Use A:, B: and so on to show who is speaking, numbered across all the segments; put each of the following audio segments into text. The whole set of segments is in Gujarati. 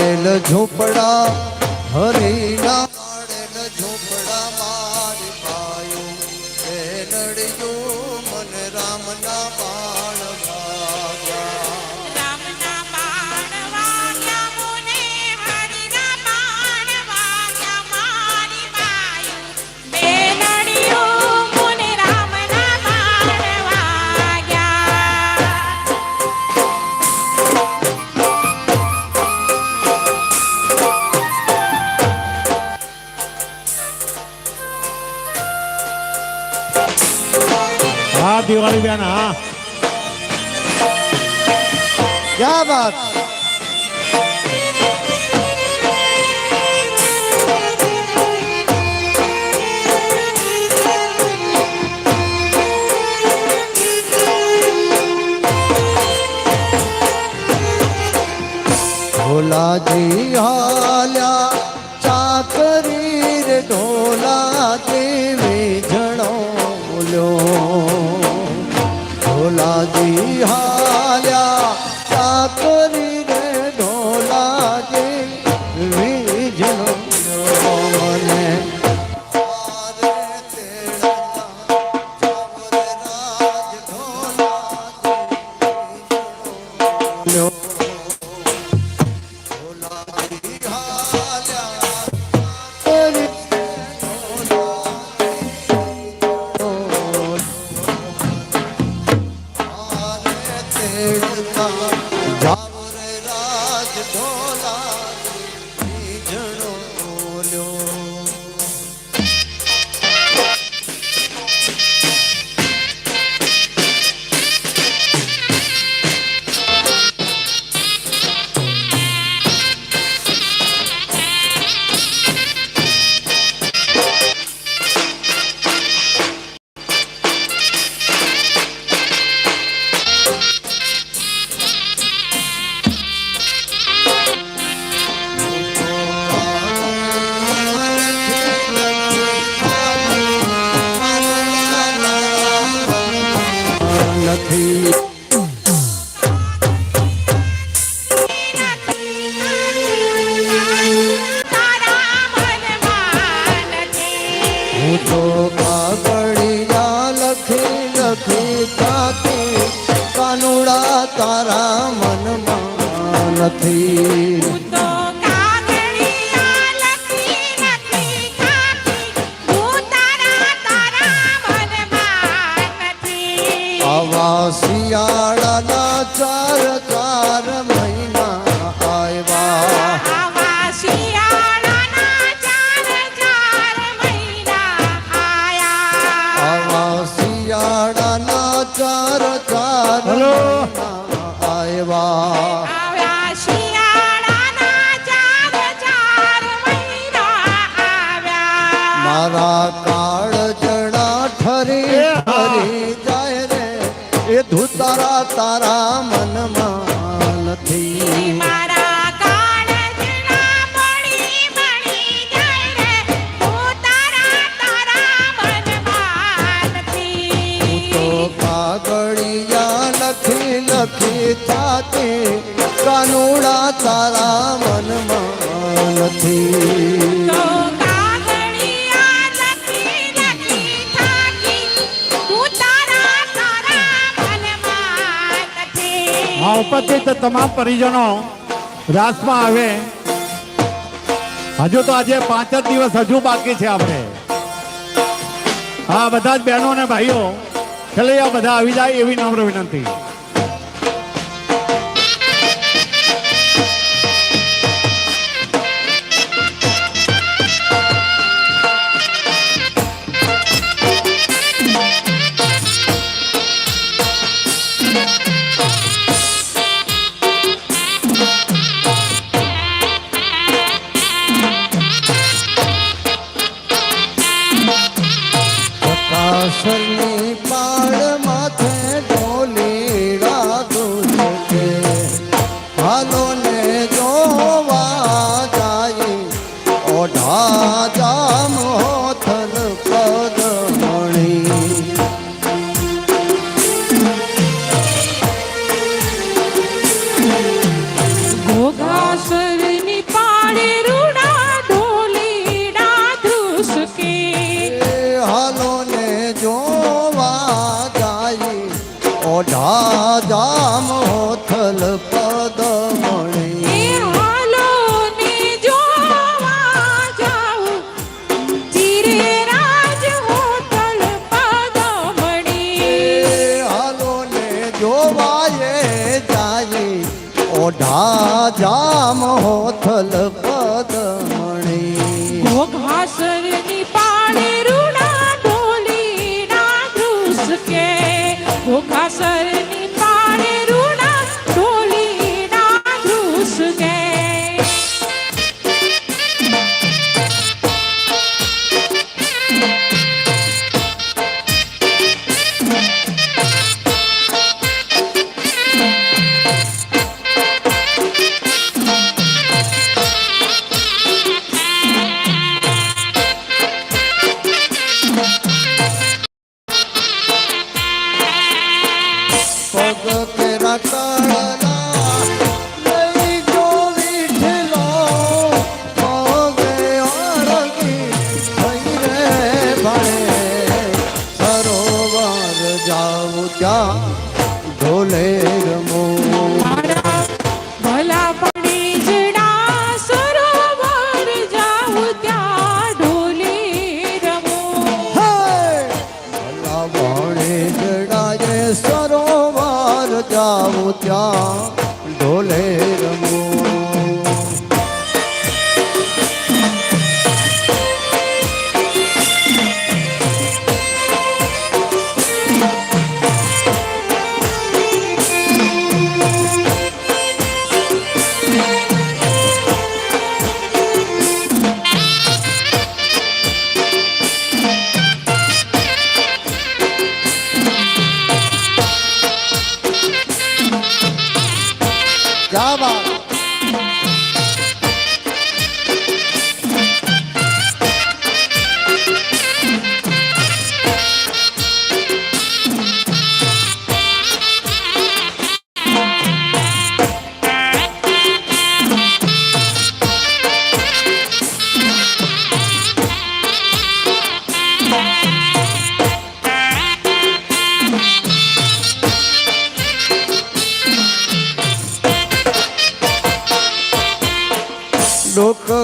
A: પાડેલ ઝોપડા હરીના ઝોપડા
B: માં दिवाली बहन आना क्या बात भोला जी हाल
C: Hey, ઉપસ્થિત તમામ પરિજનો રાસમાં આવે. હજુ તો આજે પાંચ જ દિવસ હજુ બાકી છે આપણે. હા, બધા જ બહેનો અને ભાઈઓ, છેલ્લે બધા આવી જાય એવી નમ્ર વિનંતી.
A: શરણે પાળ મોઢા જામ હોથલ
B: ভগতেরা
A: তা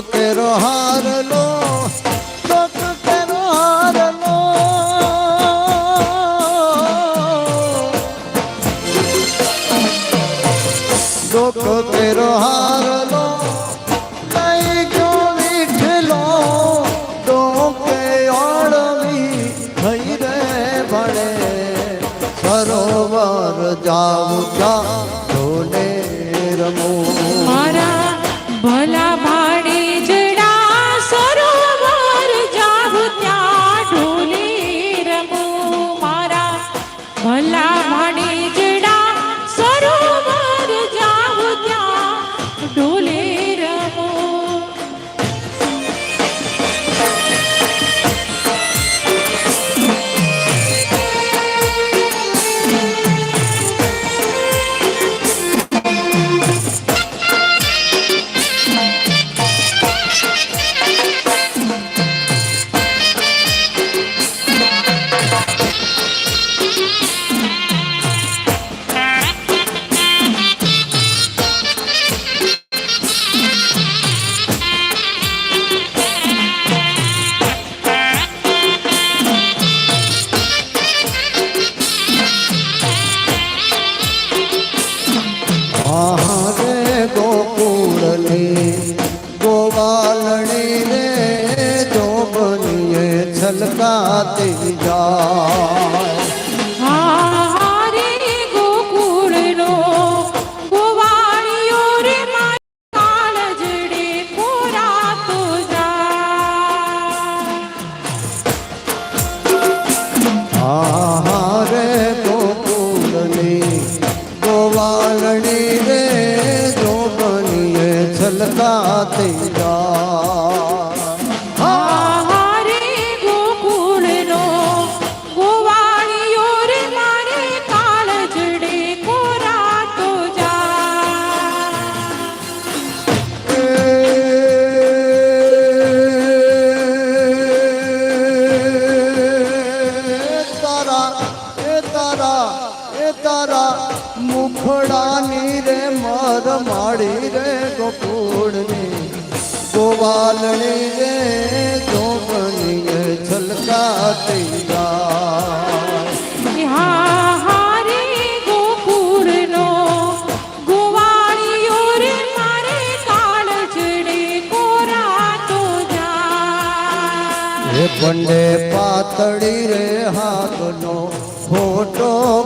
A: કેરો
C: હાર
A: લો জানাতে যা।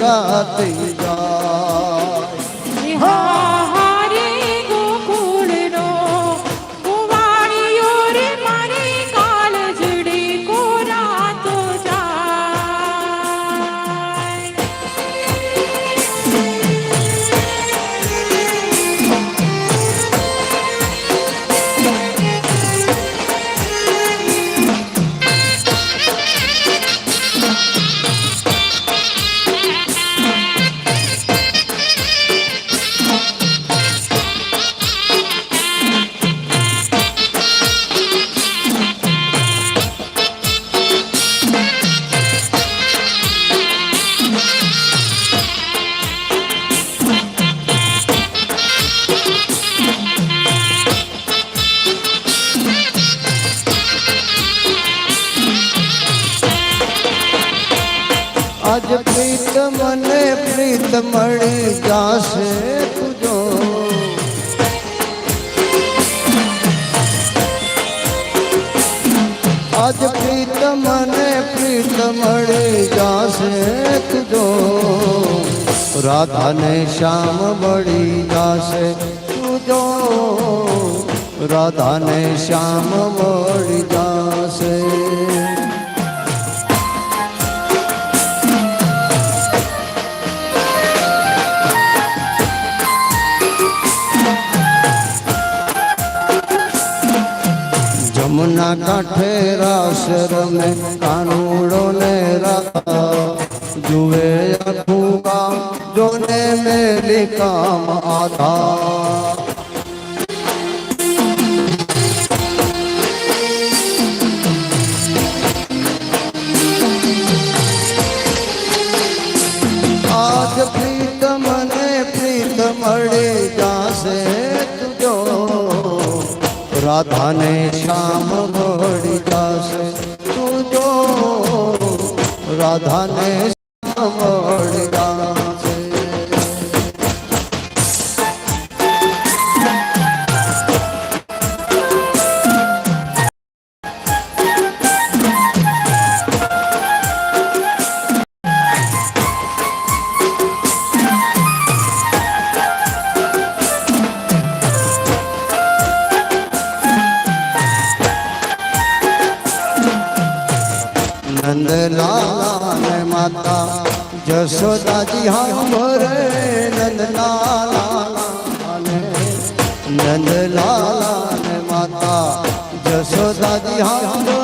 A: কাতে જાશે તુજો રાધાને શ્યામ મળી જાશે તુજો. રાધાને શ્યામ મળી જાશે. જમના કાંઠે રાસ રમે કાનુડો ને રા जुए अखूगा जोने मेरे काम आधा आज प्रीतम ने प्रीतम जा तुझो। राधा ने श्याम घोड़ी जा से तुझो। राधा ने Oh. 好。好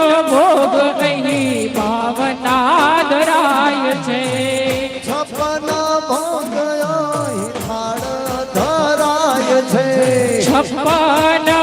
A: छप्पन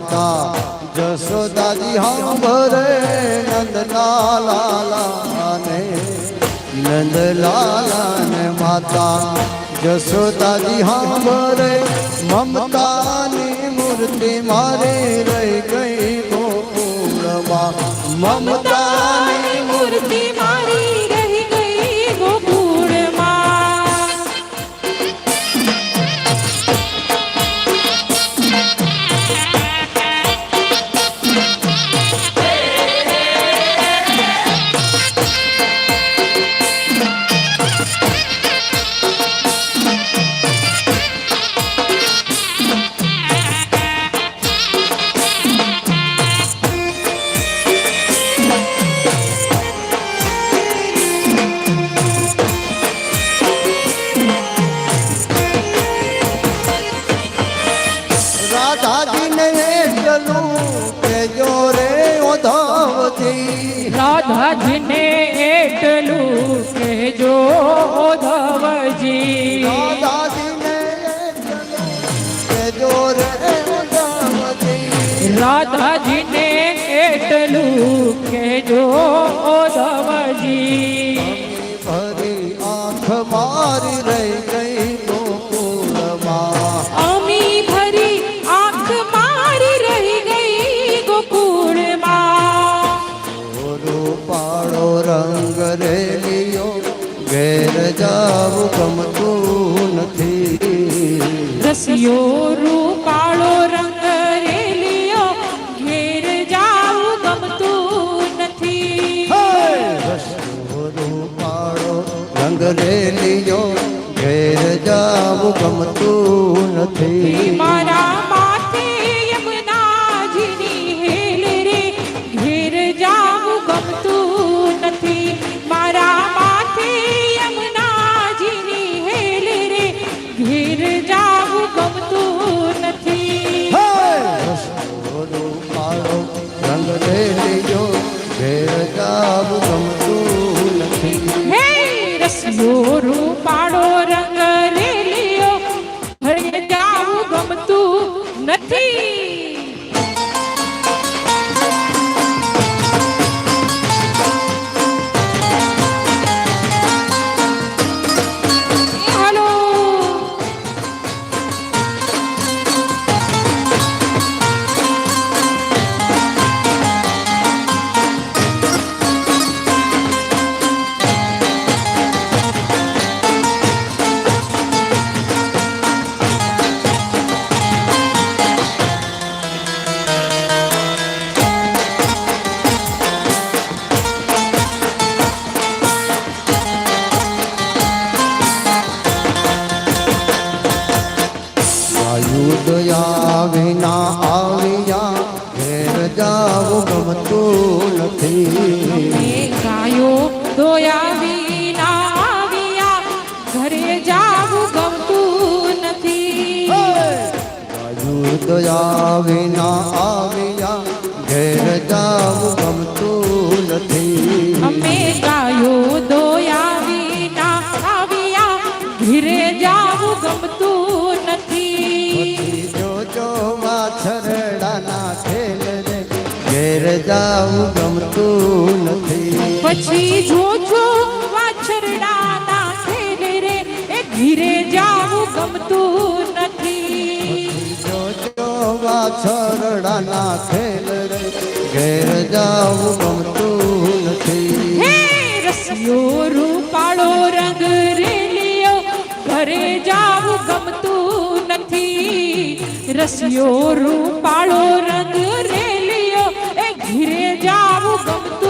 A: માતા જશોદાજી હાંભરે
C: નંદલાલાને નંદલાલાને માતા
A: જશોદાજી હાંભરે, મમતાની મૂર્તિ મારી રહી ગઈ ગોકુળમાં. મમતાની
C: મૂર્તિ મારી
A: રાધાજીને એટલું કેજો રે ઓધાવતી
C: રાધાજીને એટલું કહેજો ધવજી
A: રાધાજીને કેજો રે ઓધાવતી
C: રાધાજીને એટલું કહેજો ધવજી રસિયો રૂપાળો રંગ રેલિયો ઘેર જાવું ગમતું નથી.
A: રૂપાળો રંગ રેલિયો ઘેર જાવું ગમતું નથી.
C: મારા
A: વાછરડાના ખેલ રે ઘેર જાવું ગમતું નથી
C: હે રસિયો રૂપાળો રંગ રેલિયો ઘરે જાવું ગમતું નથી રસિયો રૂપાળો રંગ રેલિયો એ ઘરે જાવું ગમતું